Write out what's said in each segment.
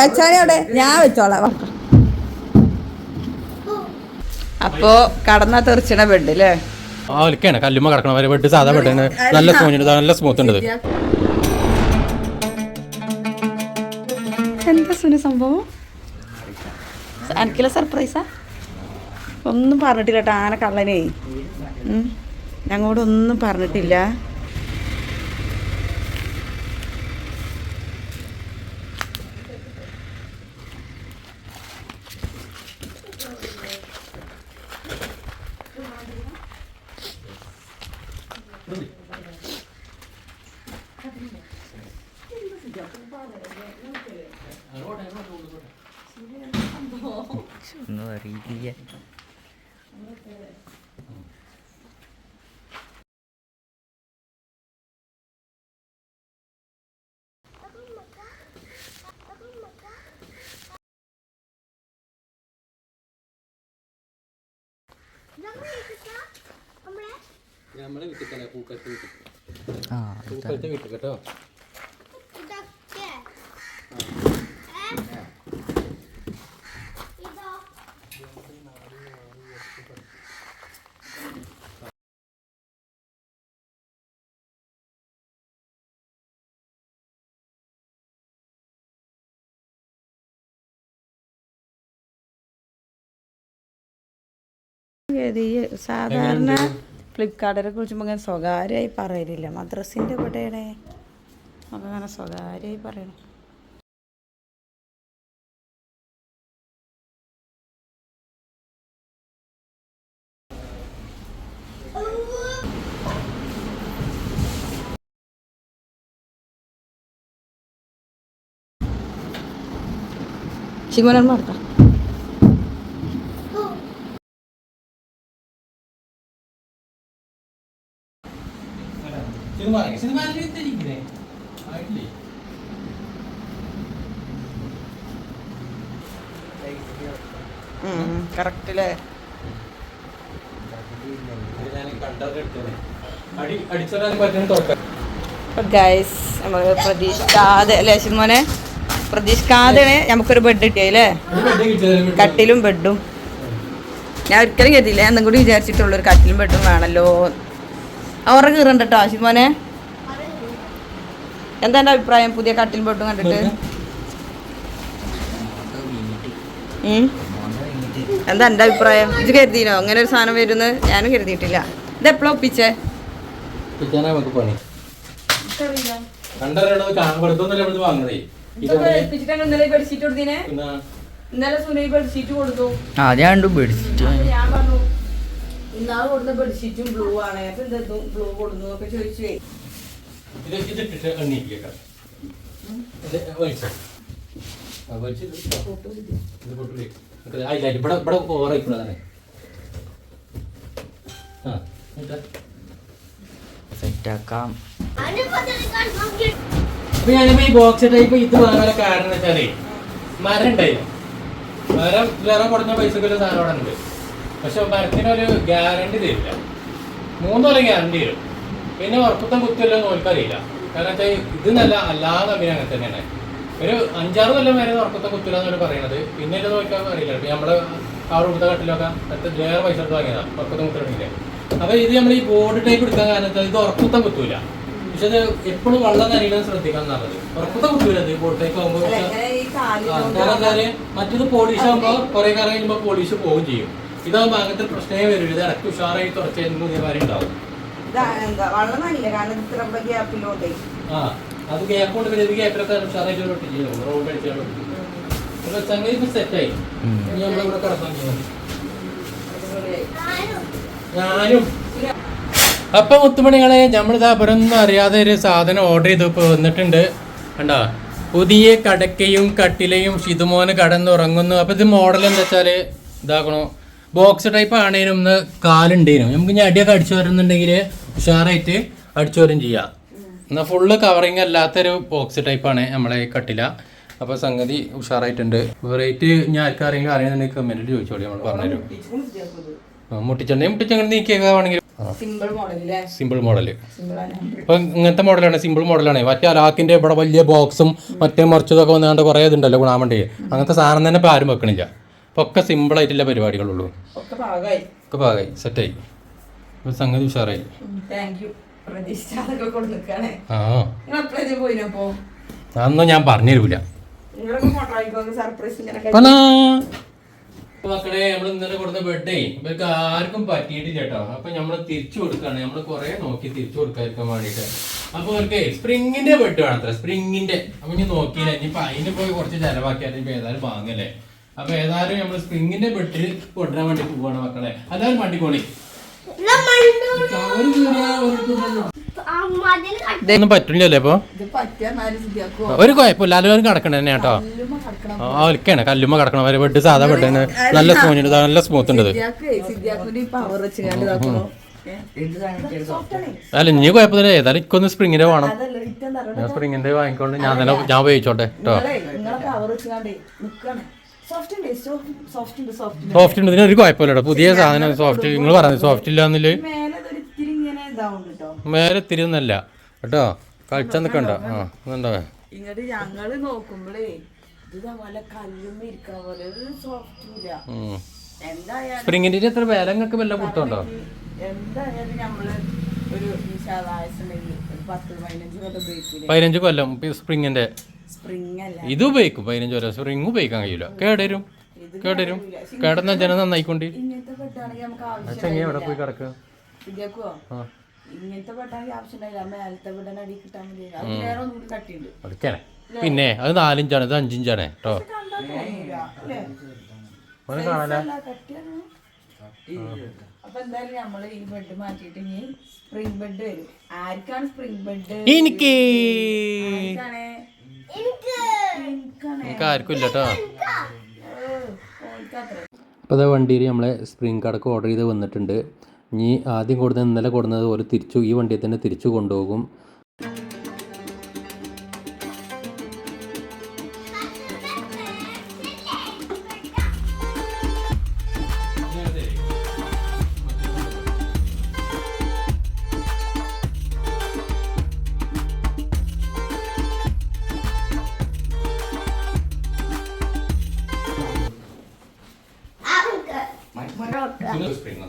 വെച്ചാണി അവിടെ ഞാൻ വെച്ചോളാം. അപ്പോ കടന്ന തെറിച്ചണ ബെഡ് അല്ലേ ആ ഒലിക്കാണ് കല്ലുമ്മ കടക്കണ വരെ ബെഡ് സാധാ ബെഡ് നല്ല സ്മൂത്ത് നല്ല സ്മൂത്ത് ഉണ്ട്. എന്താ സുന സംഭവം? എനിക്കുള്ള സർപ്രൈസാ ഒന്നും പറഞ്ഞിട്ടില്ല കേട്ടോ. ആന കള്ളനേ. ഞങ്ങളോടൊന്നും ഞങ്ങളോട് ഒന്നും പറഞ്ഞിട്ടില്ല. ഒന്നും അറിയില്ല നമ്മളെ പൂക്കത്തെ വീട്ടിൽ. ആ പൂക്കത്തെ വീട്ടിൽ കേട്ടോ. ഈ സാധാരണ ഫ്ലിപ്കാർട്ടിനെ കുറിച്ച് ഇങ്ങനെ സ്വകാര്യമായി പറയലില്ല. മദ്രസിന്റെ ഇവിടെയാണ്. അങ്ങനെ സ്വകാര്യമായി പറയണം. അടിച്ചോരാൻ പറ്റുന്ന തുറക്കാം ഗൈസ് നമ്മൾ പ്രതീക്ഷിക്കാതെ അല്ലേ ശിവമോനെ? പ്രതീക്ഷിക്കാതെ നമുക്കൊരു ബെഡ് കിട്ടിയല്ലേ കട്ടിലും ബെഡും ഞാൻ ഒരിക്കലും കരുതിയില്ല. ഞാൻ എന്നും കൂടി വിചാരിച്ചിട്ടുള്ളൂ ഒരു കട്ടിലും ബെഡും വേണമല്ലോ അവരുടെ കീറണ്ട കേട്ടോ ആശിമോനെ എന്താ എന്റെ അഭിപ്രായം? പുതിയ കട്ടിലും ബെഡും കണ്ടിട്ട്? എന്താ എന്റെ അഭിപ്രായം? ഇത് കരുതിനോ അങ്ങനെ ഒരു സാധനം വരുമെന്ന് ഞാനും കരുതിയിട്ടില്ല. ഇത് എപ്പോഴും ഒപ്പിച്ചേ? പിറ്റാനാ നമുക്ക് പണി. കണ്ടറിയണത് കാണപ്പെടുത്തൊന്നുമില്ല ഇവിടുന്ന് വാങ്ങണതേ ഇതവിടെ ബെഡ്ഷീറ്റ് കൊടുത്തിനെ. പിന്നെ ഇന്നലെ സുനൈ ബെഡ്ഷീറ്റ് കൊടുത്തു. ആ ഞാൻ പറഞ്ഞു ഇന്നാൾ കൊടുത്ത ബെഡ്ഷീറ്റും ബ്ലൂ ആണ്. അപ്പൊ എന്തെത്തും ബ്ലൂ കൊടുന്നു ഒക്കെ ചോദിച്ചു. ഇവിടെ ഇവിടെ ഓവറായിപ്പോഴതാണ് ആ സെറ്റാക്കാം അപ്പൊ ഞാനിപ്പോ ഈ ബോക്സ് ടൈപ്പ് ഇത് വാങ്ങാൻ കാരണം വെച്ചാലേ മരം ഉണ്ടായിരുന്നു മരം വേറെ കൊടുത്ത പൈസക്കുള്ള സാധനം അവിടെ ഉണ്ട്. പക്ഷെ മരത്തിനൊരു ഗ്യാരണ്ടി തരില്ല. മൂന്ന് കൊല്ലം ഗ്യാരണ്ടി തരും. പിന്നെ ഉറപ്പത്തെ കുത്തിയല്ലോ നോൽക്കറിയില്ല കാരണം വെച്ചാൽ ഇത് നല്ല അല്ലാതെ അങ്ങനെ അങ്ങനെ തന്നെയാണ്. ഒരു അഞ്ചാറ് കൊല്ലം വരെ ഉറപ്പത്തെ കുത്തില്ല എന്നാണ് പറയുന്നത് പിന്നെ ഇത് നോക്കാൻ അറിയില്ല. ഇപ്പൊ നമ്മൾ ആ കൊടുത്ത കട്ടിലൊക്കെ അടുത്ത വേറെ പൈസ എടുത്ത് വാങ്ങിയതാണ് ഉറപ്പത്തെ കുത്തിലുണ്ടെങ്കിൽ അപ്പൊ ഇത് നമ്മൾ ഈ ബോർഡ് ടൈപ്പ് എടുക്കാൻ കാരണം ഇത് ഉറപ്പത്തെ കുത്തൂല അത് എപ്പോഴും വെള്ളം നനയുന്നത് ശ്രദ്ധിക്കണം എന്നുള്ളത് ഉറപ്പത്തം ആകുമ്പോൾ എന്തായാൽ മറ്റത് പോളിഷ് ആകുമ്പോ കുറെ കാലം കഴിയുമ്പോ പോളിഷ് പോകും ചെയ്യും. ഇതാ അങ്ങനത്തെ പ്രശ്നമേ വരില്ല ഇത് ഇടയ്ക്ക് ഉഷാറായി തുറച്ചു ഇതേമാതിരി ഉണ്ടാവും. ആ അത് ഗ്യാപ്പ് കൊണ്ട് പിന്നെ ഇത് ഗ്യാപ്പിലൊക്കെ ഉഷാറായിട്ട് റോഡ് അടിച്ചാൽ സംഗതി ഇപ്പൊ സെറ്റായി. ഇനി നമ്മളിവിടെ കിടക്കാൻ ഞാനും. അപ്പൊ മുത്തുമണികളെ നമ്മളിതാ അവരൊന്നും അറിയാതെ ഒരു സാധനം ഓർഡർ ചെയ്തു ഇപ്പൊ വന്നിട്ടുണ്ട്. കണ്ടോ? പുതിയ കടക്കയും കട്ടിലയും ഷിതുമോന് കടന്നുറങ്ങുന്നു. അപ്പൊ ഇത് മോഡൽ എന്താ വെച്ചാൽ? ഇതാക്കണോ. ബോക്സ് ടൈപ്പ് ആണേനും ഒന്ന് കാലുണ്ടേനും. നമുക്ക് ഇനി അടിയൊക്കെ അടിച്ചു വരുന്നുണ്ടെങ്കിൽ ഉഷാറായിട്ട് അടിച്ചു വരും ചെയ്യാം. എന്നാൽ ഫുള്ള് കവറിങ് അല്ലാത്തൊരു ബോക്സ് ടൈപ്പാണ് നമ്മളെ കട്ടില. അപ്പോൾ സംഗതി ഉഷാറായിട്ടുണ്ട്. റേറ്റ് ഞാൻ ആർക്കാരെങ്കിലും അറിയുന്നുണ്ടെങ്കിൽ കമന്റിൽ ചോദിച്ചോളി നമ്മൾ പറഞ്ഞുതരും. മുട്ടിച്ചെണ്ണയും മുട്ടിച്ചെങ്ങനെ വേണമെങ്കിൽ സിമ്പിൾ മോഡൽ അപ്പൊ ഇപ്പൊ ഇങ്ങനത്തെ മോഡലാണ് സിമ്പിൾ മോഡലാണ്. മറ്റേ അലാക്കിന്റെ ഇവിടെ വലിയ ബോക്സും മറ്റേ മറിച്ചതൊക്കെ വന്നാണ്ട് കുറേ ഇതുണ്ടല്ലോ ഗുണാമണ്ടി അങ്ങനത്തെ സാധനം തന്നെ ഇപ്പൊ ആരും വെക്കണില്ല. ഇപ്പൊ ഒക്കെ സിമ്പിൾ ആയിട്ടുള്ള പരിപാടികളുള്ളൂ. ഒക്കെ പാകായി. സെറ്റായി. സംഗതി ഉഷാറായി. ആ. അതൊന്നും ഞാൻ പറഞ്ഞു തരൂല. സർപ്രൈസ്. മക്കളെ നമ്മൾ ഇന്നലെ കൊടുത്ത ബെഡേ ഇവർക്ക് ആർക്കും പറ്റിയിട്ടില്ല കേട്ടോ അപ്പൊ നമ്മൾ തിരിച്ചു കൊടുക്കാണ്. നമ്മൾ കുറെ നോക്കി തിരിച്ചു കൊടുക്കാതിരിക്കാൻ വേണ്ടിട്ട്. അപ്പൊ അവർക്ക് സ്പ്രിങ്ങിന്റെ ബെഡ് വേണത്ര സ്പ്രിങ്ങിന്റെ അപ്പൊ ഇനി നോക്കിയില്ല. ഇനിയിപ്പൊ അതിന് പോയി കുറച്ച് ചെലവാക്കിയാലും ഇപ്പൊ ഏതായാലും വാങ്ങല്ലേ. അപ്പൊ ഏതായാലും നമ്മൾ സ്പ്രിങ്ങിന്റെ ബെഡിൽ കൊണ്ടുവരാൻ വേണ്ടി പോവാണ് മക്കളെ. അതായത് വണ്ടിക്കോളി ഒന്നും പറ്റില്ലല്ലേ ഇപ്പൊ. ഇത് പറ്റിയ നാല് സിദ്ധിയാക്കോ ഒരു കുഴപ്പമില്ല. എല്ലാവരും കിടക്കണ തന്നെ കേട്ടോ ഒലിക്കാണ്. കല്ലുമ്മ കിടക്കണ വരെ ബെഡ് സാധാ ബെഡ് തന്നെ. നല്ല സ്മൂത്ത് നല്ല സ്മൂത്ത് ഉണ്ട് അല്ല ഇനി കുഴപ്പമില്ല ഏതായാലും ഇക്കൊന്ന് സ്പ്രിങ്ങിന്റെ വേണം. ഞാൻ സ്പ്രിങ്ങിന്റെ വാങ്ങിക്കൊണ്ട് ഞാൻ തന്നെ ഞാൻ ഉപയോഗിച്ചോട്ടെ കേട്ടോ സോഫ്റ്റ് ഉണ്ട് ഇതിനൊരു കുഴപ്പമില്ല പുതിയ സാധനം സോഫ്റ്റ് നിങ്ങൾ പറഞ്ഞു സോഫ്റ്റ് ഇല്ലാന്നില്ല? മേലെ ഇത്തിരി ഇതാവുണ്ട് കേട്ടോ? കളിച്ചാൽ നിൽക്കണ്ട ആ എന്താ ഇങ്ങോട്ട് ഞങ്ങൾ നോക്കുമ്പോഴേ ഇത് ഇതേപോലെ കല്ലുമ്മ ഇരിക്കാൻ പോലെ ഒരു സോഫ്റ്റ് ഇല്ല. എന്തായാലും സ്പ്രിങ്ങിന്റെ എത്ര വില നിങ്ങൾക്ക് വല്ല കൊടുത്തോണ്ടോ എന്തായാലും നമ്മൾ ഒരു പത്ത് പതിനഞ്ച് കൊല്ലം പതിനഞ്ച് കൊല്ലം സ്പ്രിങ്ങിന്റെ സ്പ്രിങ് അല്ല ഇത് ഉപയോഗിക്കും പതിനഞ്ച് കൊല്ലം. സ്പ്രിങ് ഉപയോഗിക്കാൻ കഴിയില്ല കേടരും കേടരും കേടന്ന ജനം നന്നായിക്കൊണ്ട്. ഇങ്ങനത്തെ പെട്ടാണെങ്കിൽ നമുക്ക് ആവശ്യം ചെങ്ങി എവിടെ പോയി കിടക്കുക ആ. ഇങ്ങനത്തെ പെട്ടാണെങ്കിൽ ആവശ്യം ഉണ്ടായില്ല മേലത്തെ പെട്ടാൻ അടി കിട്ടാൻ മതി അത് വേറെ ഒന്നും കട്ടിയുണ്ട് അടുക്കണേ പിന്നെ അത് നാലിഞ്ചാണ് ഇത് അഞ്ചിഞ്ചാണ് കേട്ടോ എനിക്ക്. ആർക്കും ഇല്ല കേട്ടോ ഓൾക്കത്ര അപ്പോൾ അതാ വണ്ടിയിൽ നമ്മളെ സ്പ്രിംഗ് കടക്ക് ഓർഡർ ചെയ്ത് വന്നിട്ടുണ്ട്. ഇനി ആദ്യം കൊടുത്ത ഇന്നലെ കൊടുന്നത് പോലെ തിരിച്ചു ഈ വണ്ടിയിൽ തന്നെ തിരിച്ചു കൊണ്ടുപോകും.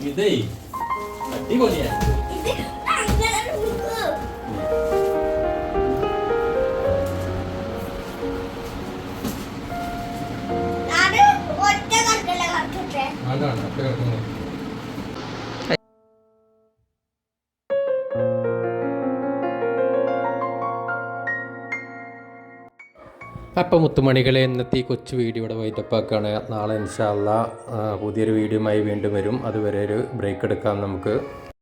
ഇതേ അടിപൊളിയാ. അതാണ് അപ്പൊ കിടക്കുന്നത് അപ്പോൾ മുത്തുമണികളെ ഇന്നത്തെ ഈ കൊച്ചു വീഡിയോ ഇവിടെ വൈറ്റപ്പാക്കാണ് നാളെ ഇൻഷാല്ല പുതിയൊരു വീഡിയോയുമായി വീണ്ടും വരും. അതുവരെ ഒരു ബ്രേക്ക് എടുക്കാം നമുക്ക്.